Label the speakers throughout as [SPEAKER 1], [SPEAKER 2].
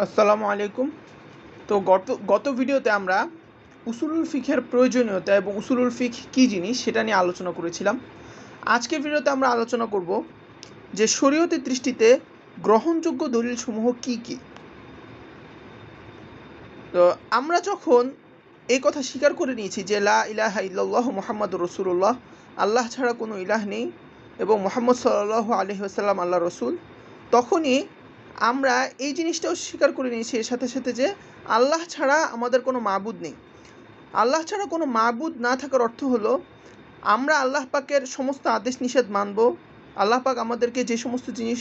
[SPEAKER 1] আসসালামু আলাইকুম। তো গত গত ভিডিওতে আমরা উসুলুল ফিখের প্রয়োজনীয়তা এবং উসুলুল ফিখ কী জিনিস সেটা নিয়ে আলোচনা করেছিলাম। আজকের ভিডিওতে আমরা আলোচনা করব যে শরীয়তের দৃষ্টিতে গ্রহণযোগ্য দলিলসমূহ কী কী। তো আমরা যখন এই কথা স্বীকার করে নিয়েছি যে লা ইলাহা ইল্লাল্লাহ মোহাম্মদ রসুল্লাহ আল্লাহ ছাড়া কোনো ইলাহ নেই এবং মোহাম্মদ সাল্লাহ আলহিহাসাল্লাম আল্লাহ রসুল, তখনই আমরা এই জিনিসটাও স্বীকার করে নিয়েছি এর সাথে সাথে যে আল্লাহ ছাড়া আমাদের কোনো মাবুদ নেই। আল্লাহ ছাড়া কোনো মাবুদ না থাকার অর্থ হলো, আমরা আল্লাহ পাকের সমস্ত আদেশ নিষেধ মানব। আল্লাহ পাক আমাদেরকে যে সমস্ত জিনিস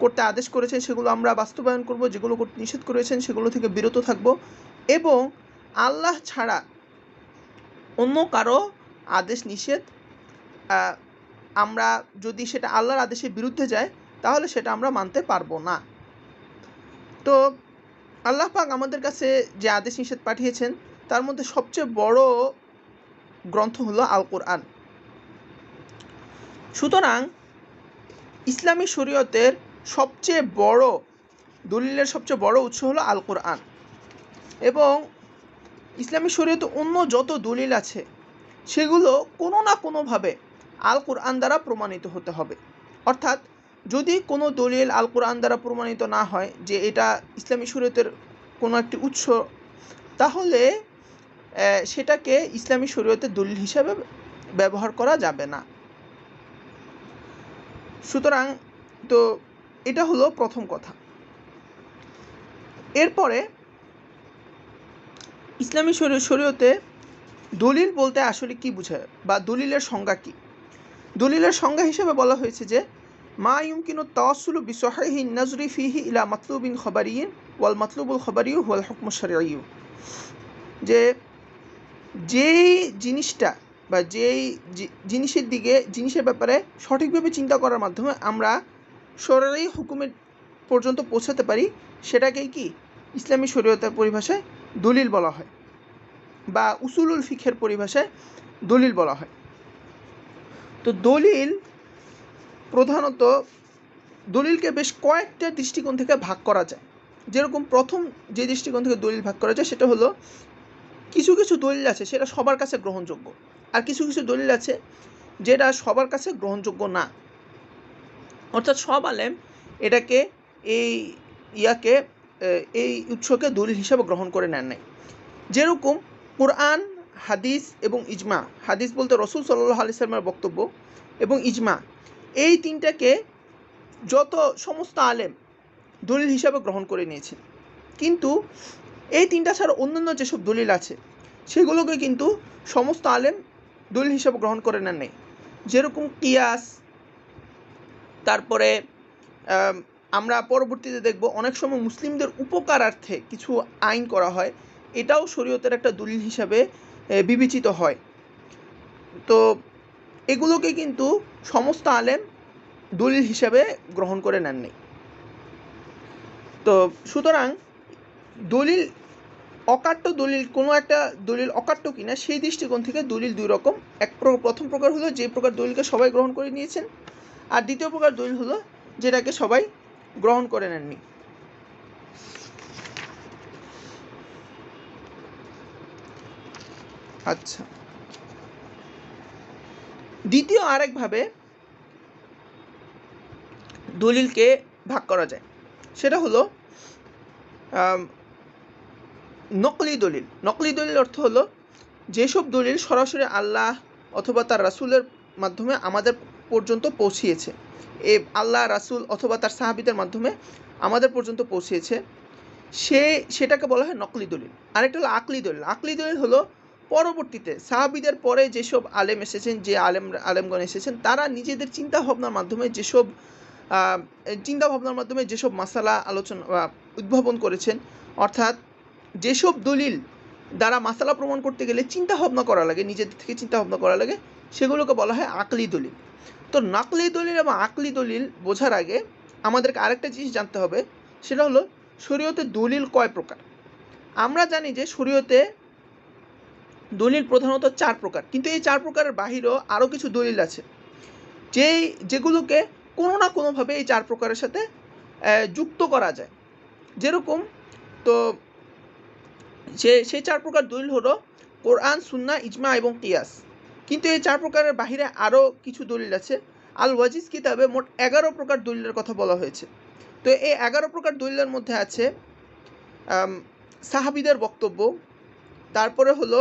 [SPEAKER 1] করতে আদেশ করেছেন সেগুলো আমরা বাস্তবায়ন করব, যেগুলো করতে নিষেধ করেছেন সেগুলো থেকে বিরত থাকব। এবং আল্লাহ ছাড়া অন্য কারও আদেশ নিষেধ আমরা যদি সেটা আল্লাহর আদেশের বিরুদ্ধে যায়, তাহলে সেটা আমরা মানতে পারব না। তো আল্লাহ পাক আমাদের কাছে যে আদেশ নিষেধ পাঠিয়েছেন, তার মধ্যে সবচেয়ে বড় গ্রন্থ হলো আল কোরআন সুতরাং ইসলামী শরীয়তের সবচেয়ে বড়, দলিলের সবচেয়ে বড় উৎস হলো আল কোরআন এবং ইসলামী শরীয়তে অন্য যত দলিল আছে, সেগুলো কোনো না কোনোভাবে আল কোরআন দ্বারা প্রমাণিত হতে হবে। অর্থাৎ যদি কোনো দলিল আল কোরআন দ্বারা প্রমাণিত না হয় যে এটা ইসলামী শরীয়তের কোনো একটি উৎস, তাহলে সেটাকে ইসলামী শরীয়তের দলিল হিসাবে ব্যবহার করা যাবে না। সুতরাং, তো এটা হলো প্রথম কথা। এরপরে, ইসলামী শরী- শরীয়তে দলিল বলতে আসলে কি বোঝায় বা দলিলের সংজ্ঞা কি? দলিলের সংজ্ঞা হিসেবে বলা হয়েছে যে মা ইউমকিনু তাওয়াসুলু বিসহাইহি নাজরি ফিহি ইলা মাতলুবিন খবরিয়িন ওয়াল মাতলুবুল খবরিয়ু ওয়াল হুকম শরঈয়ু যে যেই জিনিসটা বা যেই জিনিসের দিকে, জিনিসের ব্যাপারে সঠিকভাবে চিন্তা করার মাধ্যমে আমরা সরাই হুকুমের পর্যন্ত পৌঁছাতে পারি, সেটাকেই কি ইসলামী শরীয়তের পরিভাষায় দলিল বলা হয় বা উসুলুল ফিখের পরিভাষায় দলিল বলা হয়। তো দলিল প্রধানত দলিলকে বেশ কয়েকটা দৃষ্টিকোণ থেকে ভাগ করা যায়। যেরকম প্রথম যে দৃষ্টিকোণ থেকে দলিল ভাগ করা যায় সেটা হলো, কিছু কিছু দলিল আছে সেটা সবার কাছে গ্রহণযোগ্য আর কিছু কিছু দলিল আছে যেটা সবার কাছে গ্রহণযোগ্য না। অর্থাৎ সব আলেম এটাকে এই ইয়াকে এই উৎসকে দলিল হিসাবে গ্রহণ করে নেন নাই। যেরকম কোরআন, হাদিস এবং ইজমা। হাদিস বলতে রসুল সাল্লাহ আলি সাল্লামের বক্তব্য এবং ইজমা। এই তিনটাকে যত সমস্ত আলেম দলিল হিসাবে গ্রহণ করে নিয়েছেন কিন্তু এই তিনটা ছাড়া অন্যান্য যেসব দলিল আছে, সেগুলোকে কিন্তু সমস্ত আলেম দলিল হিসাবে গ্রহণ করে নেন নাই। যেরকম কিয়াস, তারপরে আমরা পরবর্তীতে দেখব অনেক সময় মুসলিমদের উপকারার্থে কিছু আইন করা হয়, এটাও শরীয়তের একটা দলিল হিসাবে বিবেচিত হয়। তো এগুলোকে কিন্তু সমস্ত আলেম দলিল হিসাবে গ্রহণ করে নেননি। তো সুতরাং দলিল, অকাট্য দলিল, কোনো একটা দলিল অকাট্য কিনা, সেই দৃষ্টিকোণ থেকে দলিল দুই রকম। এক প্রথম প্রকার হলো যে প্রকার দলিলকে সবাই গ্রহণ করে নিয়েছেন, আর দ্বিতীয় প্রকার দলিল হলো যেটাকে সবাই গ্রহণ করে নেননি। আচ্ছা। দ্বিতীয় আরেকভাবে দলিলকে ভাগ করা যায়। সেটা হলো নকলি দলিল। নকলি দলিল অর্থ হলো, যেসব দলিল সরাসরি আল্লাহ অথবা তার রাসূলের মাধ্যমে আমাদের পর্যন্ত পৌঁছিয়েছে। এ আল্লাহ, রাসূল অথবা তার সাহাবিদের মাধ্যমে আমাদের পর্যন্ত পৌঁছিয়েছে। সে, সেটাকে বলা হয় নকলি দলিল। আরেকটা হলো আকলি দলিল। আকলি দলিল হলো পরবর্তীতে সাহাবিদের পরে যেসব আলেম এসেছেন, যে আলেম, আলেমগণ এসেছেন, তারা নিজেদের চিন্তা ভাবনার মাধ্যমে যেসব চিন্তা ভাবনার মাধ্যমে যেসব মাসালা আলোচনা উদ্ভাবন করেছেন, অর্থাৎ যেসব দলিল দ্বারা মাসালা প্রমাণ করতে গেলে চিন্তা ভাবনা করা লাগে নিজেদের থেকে চিন্তা ভাবনা করা লাগে, সেগুলোকে বলা হয় আকলি দলিল। তো নাকলি দলিল এবং আকলি দলিল বোঝার আগে আমাদেরকে আরেকটা জিনিস জানতে হবে, সেটা হলো শরীয়তে দলিল কয় প্রকার? আমরা জানি যে শরীয়তে দলিল প্রধানত চার প্রকার। কিন্তু এই চার প্রকারের বাহিরেও আরও কিছু দলিল আছে। যেই, যেগুলোকে কোনো না কোনোভাবে এই চার প্রকারের সাথে যুক্ত করা যায়। যেরকম, তো সে সেই চার প্রকার দলিল হলো কোরআন সুন্না ইজমা এবং কিয়াস। কিন্তু এই চার প্রকারের বাহিরে আরও কিছু দলিল আছে। আল ওয়াজিজ কিতাবে মোট এগারো প্রকার দলিলের কথা বলা হয়েছে। তো এই এগারো প্রকার দলিলের মধ্যে আছে সাহাবিদের বক্তব্য, তারপরে হলো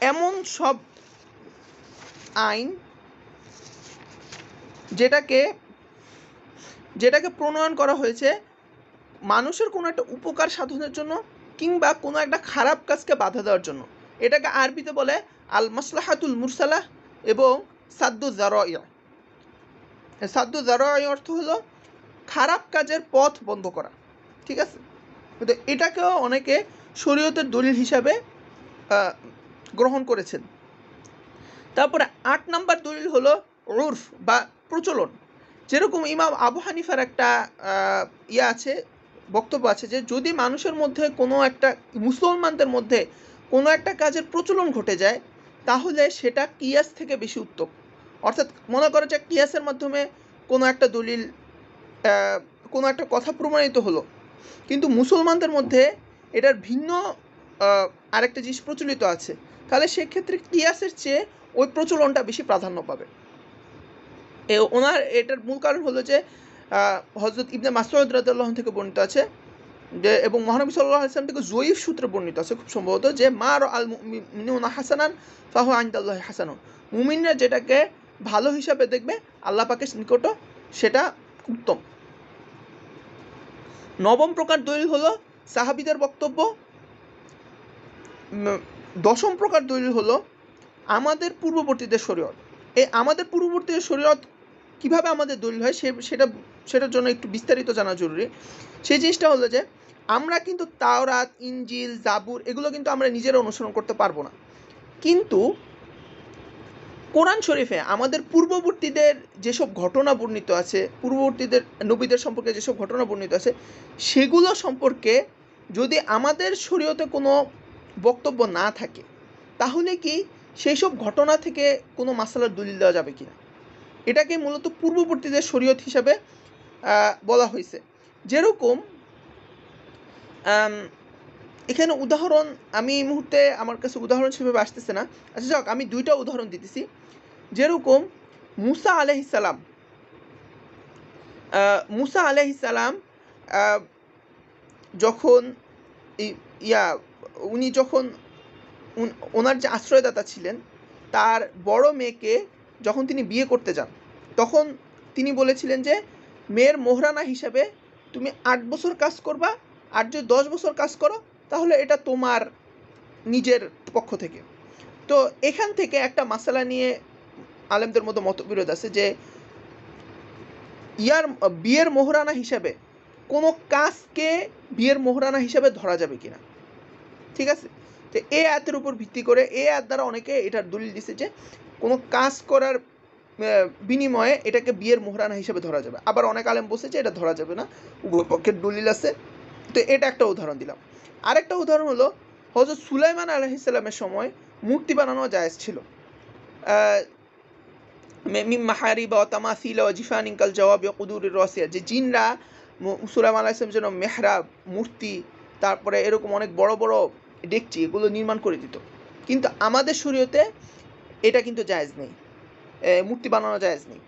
[SPEAKER 1] এমন সব আইন যেটাকে যেটাকে প্রণয়ন করা হয়েছে মানুষের কোনো একটা উপকার সাধনের জন্য কিংবা কোনো একটা খারাপ কাজকে বাধা দেওয়ার জন্য। এটাকে আরবিতে বলে আল মাসলাহাতুল মুরসালাহ এবং সাদ্দু জারয়া সাদ্দু জারয় অর্থ হলো খারাপ কাজের পথ বন্ধ করা। ঠিক আছে? এটাকেও অনেকে শরীয়তের দলিল হিসাবে গ্রহণ করেছেন। তারপরে আট নাম্বার দলিল হলো উর্ফ বা প্রচলন। যেরকম ইমাম আবু হানিফার একটা ইয়ে আছে, বক্তব্য আছে যে, যদি মানুষের মধ্যে কোনো একটা, মুসলমানদের মধ্যে কোনো একটা কাজের প্রচলন ঘটে যায়, তাহলে সেটা কিয়াস থেকে বেশি উত্তম। অর্থাৎ মনে করো যে, কিয়াসের মাধ্যমে কোনো একটা দলিল কোনো একটা কথা প্রমাণিত হলো। কিন্তু মুসলমানদের মধ্যে এটার ভিন্ন আরেকটা জিনিস প্রচলিত আছে। তাহলে সেক্ষেত্রে কিয়াসের চেয়ে ওই প্রচলনটা বেশি প্রাধান্য পাবে। ওনার এটার মূল কারণ হলো যে হজরত ইবনে মাসউদ রাদিয়াল্লাহু আনহু থেকে বর্ণিত আছে যে, এবং মহানবী সাল্লাল্লাহু আলাইহি সাল্লাম থেকে জয়ীফ সূত্রে বর্ণিত আছে খুব সম্ভবত যে, মা র আল মুমিনুনা হাসানান ফাহু আইনদাল্লাহি হাসানুন। মুমিনরা যেটাকে ভালো হিসাবে দেখবে, আল্লাহ পাকের নিকট সেটা উত্তম। নবম প্রকার দলিল হলো সাহাবিদের বক্তব্য দশম প্রকার দলিল হলো, আমাদের পূর্ববর্তীদের শরীয়ত। এই আমাদের পূর্ববর্তীদের শরীয়ত কীভাবে আমাদের দলিল হয় সে, সেটা, সেটার জন্য একটু বিস্তারিত জানা জরুরি। সেই জিনিসটা হলো যে, আমরা কিন্তু তাওরাত ইঞ্জিল জাবুর, এগুলো কিন্তু আমরা নিজেরা অনুসরণ করতে পারব না। কিন্তু কোরআন শরীফে আমাদের পূর্ববর্তীদের যেসব ঘটনা বর্ণিত আছে, পূর্ববর্তীদের নবীদের সম্পর্কে যেসব ঘটনা বর্ণিত আছে, সেগুলো সম্পর্কে যদি আমাদের শরীয়তে কোনো বক্তব্য না থাকে, তাহলে কি সেই সব ঘটনা থেকে কোনো মাসালার দলিল দেওয়া যাবে কি না এটাকে মূলত পূর্ববর্তীদের শরীয়ত হিসাবে বলা হয়েছে। যেরকম এখানে উদাহরণ, আমি এই মুহূর্তে আমার কাছে উদাহরণ সেভাবে আসতেছে না। আচ্ছা যাক, আমি দুইটা উদাহরণ দিতেছি। যেরকম, মুসা আলহিসাল্লাম মুসা আলহিসাল্লাম যখন ইয়া উনি যখন ওনার যে আশ্রয়দাতা ছিলেন, তার বড় মেয়েকে যখন তিনি বিয়ে করতে যান, তখন তিনি বলেছিলেন যে, মেয়ের মোহরানা হিসাবে তুমি আট বছর কাজ করবা, আর যদি দশ বছর কাজ করো, তাহলে এটা তোমার নিজের পক্ষ থেকে। তো এখান থেকে একটা মাসালা নিয়ে আলেমদের মতো মতবিরোধ আছে যে, ইয়ার, বিয়ের মোহরানা হিসাবে কোনো কাজকে বিয়ের মোহরানা হিসাবে ধরা যাবে কিনা। ঠিক আছে? তো এই আয়াতের উপর ভিত্তি করে এই আয়াত দ্বারা অনেকে এটার দলিল দিছে যে, কোনো কাজ করার বিনিময়ে এটাকে বিয়ের মোহরানা হিসেবে ধরা যাবে। আবার অনেক আলেম বসেছে এটা ধরা যাবে না, উভয় পক্ষের দলিল আছে। তো এটা একটা উদাহরণ দিলাম। আরেকটা উদাহরণ হলো হজরত সুলাইমান আলহিসাল্লামের সময় মূর্তি বানানো জায়েজ ছিল। মাহারি বা তামাসিল জিফান ইঙ্কাল জবাব কুদুর রসিয়া। যে জিনরা মু- সুলাইমান আলাইসলামের জন্য মেহরাব, মূর্তি, তারপরে এরকম অনেক বড় বড় ডেকচি এগুলো নির্মাণ করে দিত। কিন্তু আমাদের শরীয়তে এটা কিন্তু জায়েজ নেই। মূর্তি বানানো জায়েজ নেই।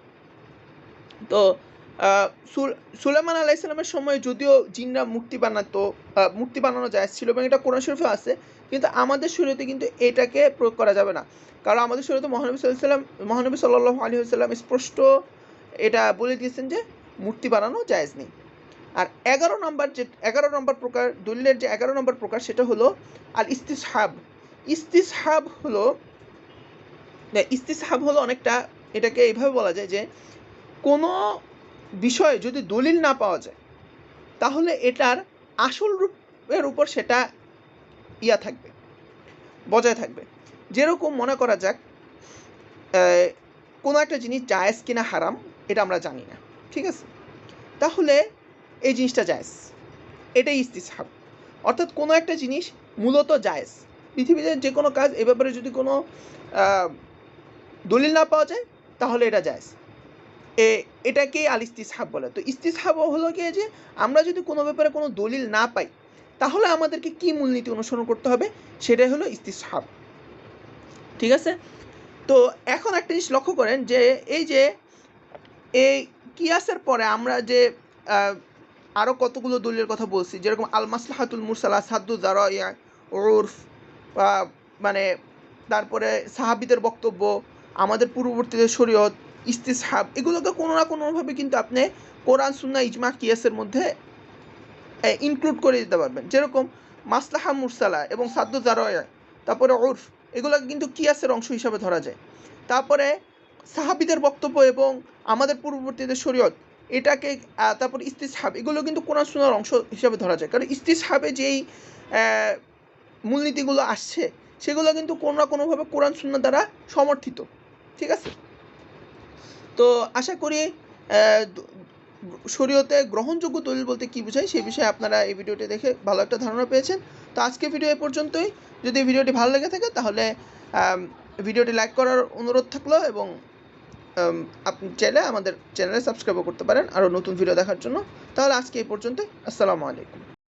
[SPEAKER 1] তো আহ, সুল- সুলাইমান আলাইসাল্লামের সময় যদিও জিনরা মূর্তি বানাতো মূর্তি বানানো জায়েজ ছিল এবং এটা কোরআন শরীফে আছে কিন্তু আমাদের শরীয়তে কিন্তু এটাকে প্রয়োগ করা যাবে না। কারণ আমাদের শরীয়তে মহানবী সাল্লাম মহানবী সাল্লাহ আলী সাল্লাম স্পষ্ট এটা বলে দিয়েছেন যে মূর্তি বানানো জায়েজ নেই। আর এগারো নম্বর যে, এগারো নম্বর প্রকার দলিলের যে এগারো নম্বর প্রকার, সেটা হলো আর ইস্তিসহাব ইস্তিসহাব হলো ইস্তিসহাব হলো অনেকটা এটাকে এইভাবে বলা যায় যে, কোনো বিষয়ে যদি দলিল না পাওয়া যায়, তাহলে এটার আসল রূপের উপর সেটা ইয়া থাকবে, বজায় থাকবে। যেরকম মনে করা যাক কোনো একটা জিনিস জায়েজ কিনা হারাম, এটা আমরা জানি না, ঠিক আছে? তাহলে এই জিনিসটা জায়েজ। এটাই ইস্তিসহাব অর্থাৎ কোনো একটা জিনিস মূলত জায়েজ। পৃথিবীতে যে কোনো কাজ এ ব্যাপারে যদি কোনো দলিল না পাওয়া যায়, তাহলে এটা জায়েজ। এ, এটাকেই আল ইস্তিসহাব বলে। তো ইস্তিসহাব হলো কি যে আমরা যদি কোনো ব্যাপারে কোনো দলিল না পাই, তাহলে আমাদেরকে কি মূলনীতি অনুসরণ করতে হবে? সেটাই হলো ইস্তিসহাব ঠিক আছে? তো এখন একটা জিনিস লক্ষ্য করেন যে, এই যে, এই কিয়াসের পরে আমরা যে আরও কতগুলো দলিলের কথা বলছি, যেরকম আল মাসলাহাতুল মুরসালা, সাদ্দু জারাইয়া ওরফ মানে তারপরে সাহাবিদের বক্তব্য, আমাদের পূর্ববর্তীদের শরীয়ত, ইস্তিসহাব, এগুলোকে কোনো না কোনোভাবে কিন্তু আপনি কোরআন সুন্না ইজমা, কিয়াসের মধ্যে ইনক্লুড করে দিতে পারবেন। যেরকম মাসলাহা মুরসালা এবং সাদ্দু জারয়া তারপরে ওরফ এগুলোকে কিন্তু কিয়াসের অংশ হিসাবে ধরা যায়। তারপরে সাহাবিদের বক্তব্য এবং আমাদের পূর্ববর্তীদের শরীয়ত এটাকে তারপর ইস্তিসহাব, এগুলো কিন্তু কোরআন সুন্নার অংশ হিসাবে ধরা যায়। কারণ ইস্তিসহাবে যেই মূলনীতিগুলো আসছে, সেগুলো কিন্তু কোনো না কোনোভাবে কোরআন সুন্না দ্বারা সমর্থিত। ঠিক আছে? তো আশা করি শরীয়তে গ্রহণযোগ্য দলিল বলতে কী বোঝায় সেই বিষয়ে আপনারা এই ভিডিওটি দেখে ভালো একটা ধারণা পেয়েছেন। তো আজকে ভিডিও এ পর্যন্তই। যদি ভিডিওটি ভালো লেগে থাকে, তাহলে ভিডিওটি লাইক করার অনুরোধ থাকল এবং আপনি চাইলে আমাদের চ্যানেলে সাবস্ক্রাইবও করতে পারেন আরও নতুন ভিডিও দেখার জন্য। তাহলে আজকে এই পর্যন্তই। আসসালামু আলাইকুম।